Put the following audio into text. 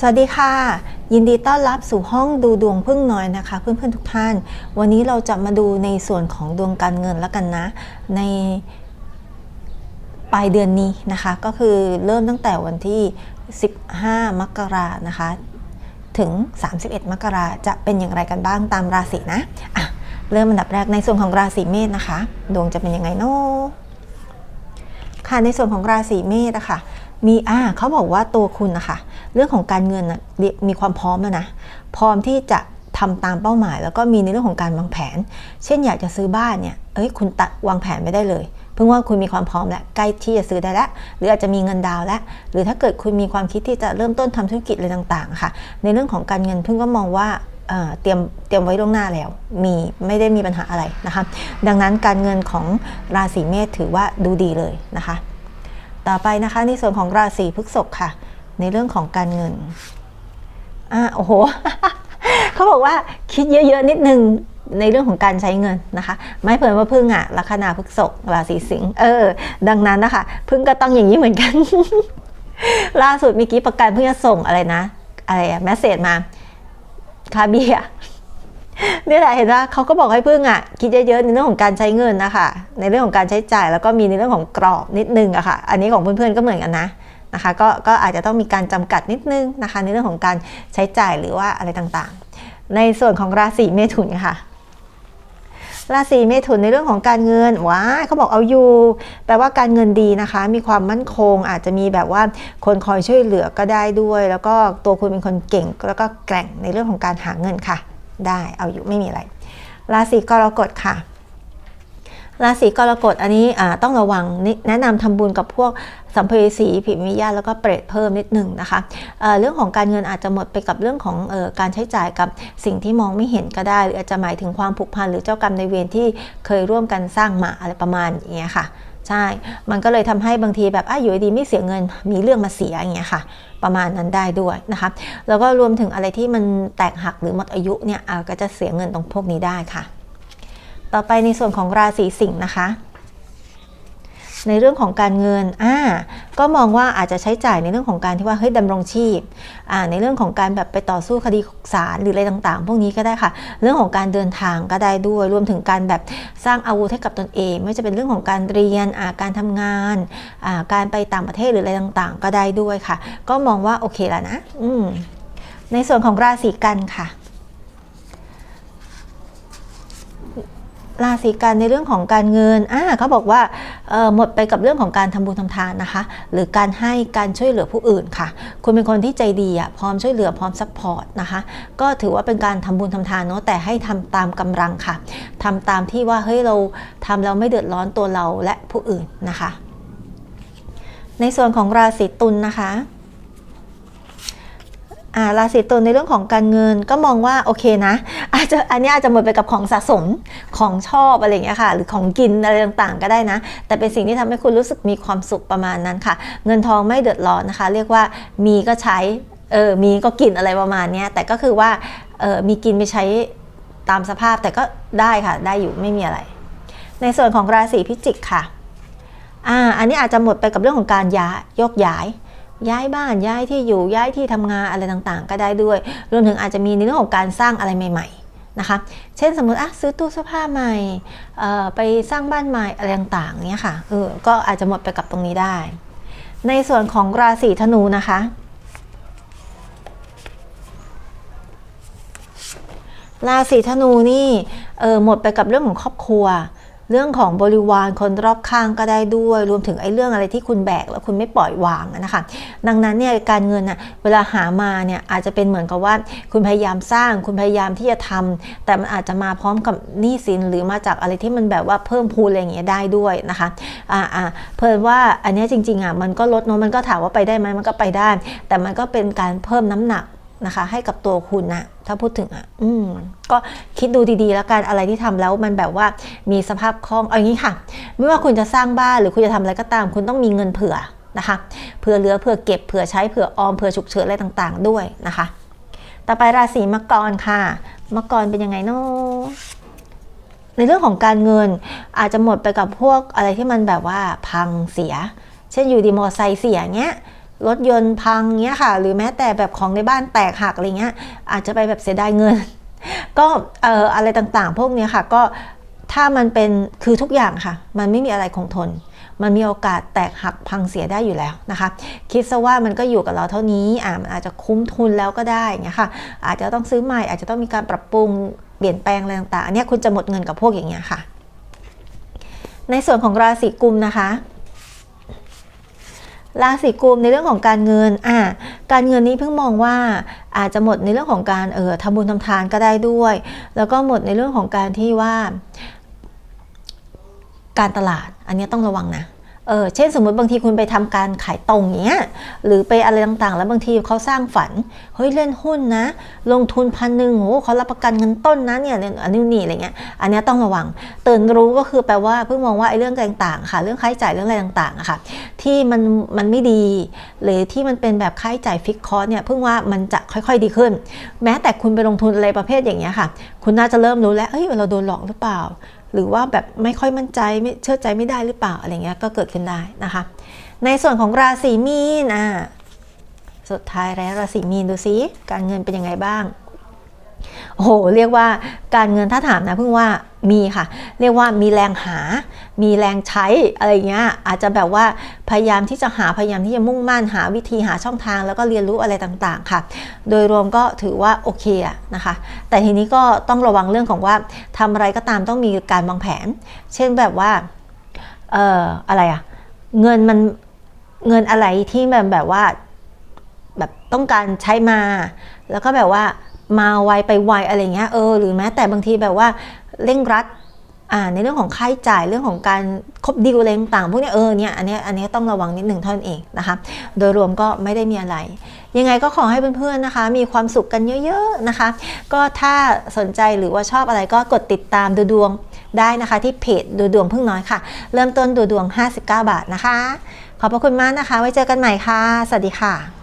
สวัสดีค่ะ ยินดีต้อนรับสู่ห้องดูดวงพึ่งน้อยนะคะ เพื่อนๆทุกท่าน วันนี้เราจะมาดูในส่วนของดวงการเงินแล้วกันนะ ในปลายเดือนนี้นะคะ ก็คือเริ่มตั้งแต่วันที่ 15 มกรานะคะ ถึง 31 มกราจะเป็นอย่างไรกันบ้างตามราศีนะอะเริ่มอันดับแรกในส่วนของราศีเมษนะคะ ดวงจะเป็นยังไงเนาะค่ะในส่วนของราศีเมษอะคะมีอ่าเขาบอกว่าตัวคุณนะคะ เรื่องของการเงินนะมีความพร้อมแล้วนะ พร้อมที่จะทำตามเป้าหมาย แล้วก็มีในเรื่องของการวางแผน เช่นอยากจะซื้อบ้านเนี่ย เอ้ย คุณตัดวางแผนไม่ได้เลย เพิ่งว่าคุณมีความพร้อมแล้ว ใกล้ที่จะซื้อได้แล้ว หรืออาจจะมีเงินดาวแล้ว หรือถ้าเกิดคุณมีความคิดที่จะเริ่มต้นทำธุรกิจอะไรต่างๆ ค่ะ ในเรื่องของการเงินเพิ่งก็มองว่าเตรียมเตรียมไว้ล่วงหน้าแล้ว มีไม่ได้มีปัญหาอะไรนะคะ ดังนั้นการเงินของราศีเมษถือว่าดูดีเลยนะคะ ต่อไปนะคะในส่วนของราศีพฤษภค่ะ ในเรื่องของการเงินอ่าโอ้โหเขาบอกว่าคิดเยอะๆนิดนึงในเรื่องของการใช้เงินนะคะ ไม่เพิ่นว่าพึ่งอะลัคนาพฤษภราศีสิงห์เออ ดังนั้นนะคะพึ่งก็ต้องอย่างนี้เหมือนกัน ล่าสุดเมื่อกี้ประกันเพิ่งจะส่งอะไรนะอะไรอะแมสเซจมาคาเบียนี่แหละเห็นว่าเขาก็บอกให้พึ่งอะคิดเยอะๆในเรื่องของการใช้เงินนะคะในเรื่องของการใช้จ่ายแล้วก็มีในเรื่องของกรอบนิดนึงอะค่ะ อันนี้ของเพื่อนๆก็เหมือนกันนะ นะคะก็ก็อาจจะต้องมีการจำกัดนิดนึงนะคะในเรื่องของการใช้จ่ายหรือว่าอะไรต่างๆ ในส่วนของราศีเมถุนค่ะราศีเมถุนในเรื่องของการเงินว้าเขาบอกเอาอยู่ แปลว่าการเงินดีนะคะ มีความมั่นคง อาจจะมีแบบว่าคนคอยช่วยเหลือก็ได้ด้วย แล้วก็ตัวคุณเป็นคนเก่ง แล้วก็แกร่งในเรื่องของการหาเงินค่ะ ได้เอาอยู่ไม่มีอะไร ราศีกรกฎค่ะ ราศีกรกฎอันนี้ต้องระวังแนะนำทำบุญกับพวก สัมภเวสีผีวิญญาณแล้วก็เปรตเพิ่มนิดหนึ่งนะคะเเรื่องของการเงินอาจจะหมดไปกับเรื่องของออการใช้จ่ายกับสิ่งที่มองไม่เห็นก็ได้ หรืออาจจะหมายถึงความผูกพันหรือเจ้ากรรมในเวรที่เคยร่วมกันสร้างมาอะไรประมาณอย่างเงี้ยค่ะใช่ มันก็เลยทำให้บางทีแบบอะอยู่ดีไม่เสียเงิน มีเรื่องมาเสียอย่างเงี้ยค่ะ ประมาณนั้นได้ด้วยนะคะ แล้วก็รวมถึงอะไรที่มันแตกหักหรือหมดอายุเนี่ยก็จะเสียเงินตรงพวกนี้ได้ค่ะ ต่อไปในส่วนของราศีสิงห์นะคะ ในเรื่องของการเงินอ่าก็มองว่าอาจจะใช้จ่ายในเรื่องของการที่ว่าเฮ้ยดำรงชีพอ่าในเรื่องของการแบบไปต่อสู้คดีศาลหรืออะไรต่างๆ พวกนี้ก็ได้ค่ะ เรื่องของการเดินทางก็ได้ด้วย รวมถึงการแบบสร้างอาวุธให้กับตนเอง ไม่จะเป็นเรื่องของการเรียนอ่าการทำงานอ่าการไปต่างประเทศหรืออะไรต่างๆ ก็ได้ด้วยค่ะ ก็มองว่าโอเคแล้วนะ อืมในส่วนของราศีกันค่ะ ราศีกันในเรื่องของการเงินอ่าเขาบอกว่าหมดไปกับเรื่องของการทำบุญทำทานนะคะ หรือการให้การช่วยเหลือผู้อื่นค่ะ คุณเป็นคนที่ใจดีอะพร้อมช่วยเหลือพร้อมซัพพอร์ตนะคะ ก็ถือว่าเป็นการทำบุญทำทานเนาะแต่ให้ทำตามกำลังค่ะทำตามที่ว่าเฮ้ยเราทำเราไม่เดือดร้อนตัวเราและผู้อื่นนะคะ ในส่วนของราศีตุลนนะคะ ราศีตุลในเรื่องของการเงินก็มองว่าโอเคนะ อาจจะอันนี้อาจจะหมดไปกับของสะสมของชอบอะไรอย่างเงี้ยค่ะ หรือของกินอะไรต่างๆ ก็ได้นะ แต่เป็นสิ่งที่ทำให้คุณรู้สึกมีความสุขประมาณนั้นค่ะ เงินทองไม่เดือดร้อนนะคะ เรียกว่ามีก็ใช้เออมีก็กินอะไรประมาณนี้แต่ก็คือว่าเออมีกินไปใช้ตามสภาพแต่ก็ได้ค่ะ ได้อยู่ไม่มีอะไร ในส่วนของราศีพิจิกค่ะอ่าอันนี้อาจจะหมดไปกับเรื่องของการย้ายยกย้าย ย้ายบ้านย้ายที่อยู่ย้ายที่ทำงานอะไรต่างๆ ก็ได้ด้วย รวมถึงอาจจะมีในเรื่องของการสร้างอะไรใหม่ ๆนะคะ เช่นสมมติอะซื้อตู้เสื้อผ้าใหม่ไปสร้างบ้านใหม่อะไรต่างๆเนี้ยค่ะเออก็อาจจะหมดไปกับตรงนี้ได้ ในส่วนของราศีธนูนะคะราศีธนูนี่เออหมดไปกับเรื่องของครอบครัว เรื่องของบริวารคนรอบข้างก็ได้ด้วย รวมถึงไอ้เรื่องอะไรที่คุณแบกแล้วคุณไม่ปล่อยวางนะคะ ดังนั้นเนี่ยการเงินน่ะเวลาหามาเนี่ยอาจจะเป็นเหมือนกับว่า คุณพยายามสร้างคุณพยายามที่จะทำแต่มันอาจจะมาพร้อมกับหนี้สินหรือมาจากอะไรที่มันแบบว่าเพิ่มพูนอะไรอย่างเงี้ยได้ด้วยนะคะอ่าอ่าเพิ่มว่าอันนี้จริงๆอะมันก็ลดเนาะมันก็ถามว่าไปได้ไหมมันก็ไปได้ แต่มันก็เป็นการเพิ่มน้ำหนัก นะคะ ให้กับตัวคุณนะถ้าพูดถึงอะ อืมก็คิดดูดีๆ แล้วกันอะไรที่ทำแล้วมันแบบว่ามีสภาพคล่องเอาอย่างนี้ค่ะ ไม่ว่าคุณจะสร้างบ้านหรือคุณจะทำอะไรก็ตาม คุณต้องมีเงินเผื่อนะคะ เผื่อเหลือเผื่อเก็บเผื่อใช้เผื่อออมเผื่อฉุกเฉินอะไรต่างๆ ด้วยนะคะ ต่อไปราศีมังกรค่ะมังกรเป็นยังไงเนาะในเรื่องของการเงินอาจจะหมดไปกับพวกอะไรที่มันแบบว่าพังเสีย เช่นอยู่ดีมอไซค์เสียเงี้ย รถยนต์พังเงี้ยค่ะ หรือแม้แต่แบบของในบ้านแตกหักอะไรเงี้ย อาจจะไปแบบเสียดายเงิน ก็เอ่ออะไรต่างๆ พวกเนี้ยค่ะ ก็ถ้ามันเป็นคือทุกอย่างค่ะ มันไม่มีอะไรคงทน มันมีโอกาสแตกหักพังเสียได้อยู่แล้วนะคะ คิดซะว่ามันก็อยู่กับเราเท่านี้อ่ามันอาจจะคุ้มทุนแล้วก็ได้เงี้ยค่ะ อาจจะต้องซื้อใหม่อาจจะต้องมีการปรับปรุงเปลี่ยนแปลงอะไรต่างๆอันนี้คุณจะหมดเงินกับพวกอย่างเงี้ยค่ะ ในส่วนของราศีกุมนะคะ ราศีกุมในเรื่องของการเงินอ่าการเงินนี้เพิ่งมองว่าอาจจะหมดในเรื่องของการเออทำบุญทำทานก็ได้ด้วย แล้วก็หมดในเรื่องของการที่ว่า การตลาดอันนี้ต้องระวังนะ เออเช่นสมมติบางทีคุณไปทำการขายตรงอย่างเงี้ยหรือไปอะไรต่างๆ แล้วบางทีเขาสร้างฝันเฮ้ยเล่นหุ้นนะ ลงทุนพันหนึ่งโหเขารับประกันเงินต้นนะเนี่ยอันนี้นี่อะไรเงี้ยอันนี้ต้องระวังตื่นรู้ก็คือแปลว่าเพิ่งมองว่าไอ้เรื่องต่างๆ ค่ะ เรื่องค่าใช้จ่ายเรื่องอะไรต่างๆอะค่ะ ที่มันมันไม่ดี หรือที่มันเป็นแบบค่าใช้จ่ายฟิกคอร์สเนี่ยเพิ่งว่ามันจะค่อยๆดีขึ้น แม้แต่คุณไปลงทุนอะไรประเภทอย่างเงี้ยค่ะ คุณน่าจะเริ่มรู้แล้วเอ้ยเราโดนหลอกหรือเปล่า หรือว่าแบบไม่ค่อยมั่นใจไม่เชื่อใจไม่ได้หรือเปล่าอะไรเงี้ยก็เกิดขึ้นได้นะคะ ในส่วนของราศีมีนอะสุดท้ายแล้วราศีมีนดูซิการเงินเป็นยังไงบ้าง โอ้โหเรียกว่าการเงินถ้าถามนะเพิ่งว่ามีค่ะ เรียกว่ามีแรงหา มีแรงใช้อะไรเงี้ยอาจจะแบบว่าพยายามที่จะหาพยายามที่จะมุ่งมั่นหาวิธีหาช่องทาง แล้วก็เรียนรู้อะไรต่างๆค่ะ โดยรวมก็ถือว่าโอเคอะนะคะ แต่ทีนี้ก็ต้องระวังเรื่องของว่าทำอะไรก็ตามต้องมีการวางแผน เช่นแบบว่าเอ่ออะไรอะเงินมันเงินอะไรที่แบบแบบว่าแบบต้องการใช้มา แล้วก็แบบว่า มาไวไปไวอะไรเงี้ยเออหรือแม้แต่บางทีแบบว่าเร่งรัดอ่าในเรื่องของค่าใช้จ่ายเรื่องของการคบดีลอะไรต่างพวกนี้เออเนี่ยอันนี้อันนี้ต้องระวังนิดหนึ่งเท่านั้นเองนะคะโดยรวมก็ไม่ได้มีอะไร ยังไงก็ขอให้เพื่อนๆนะคะ มีความสุขกันเยอะๆนะคะ ก็ถ้าสนใจหรือว่าชอบอะไรก็กดติดตามดูดวงได้นะคะ ที่เพจดูดวงพึ่งน้อยค่ะ เริ่มต้นดูดวง 59 บาทนะคะ ขอบพระคุณมากนะคะ ไว้เจอกันใหม่ค่ะ สวัสดีค่ะ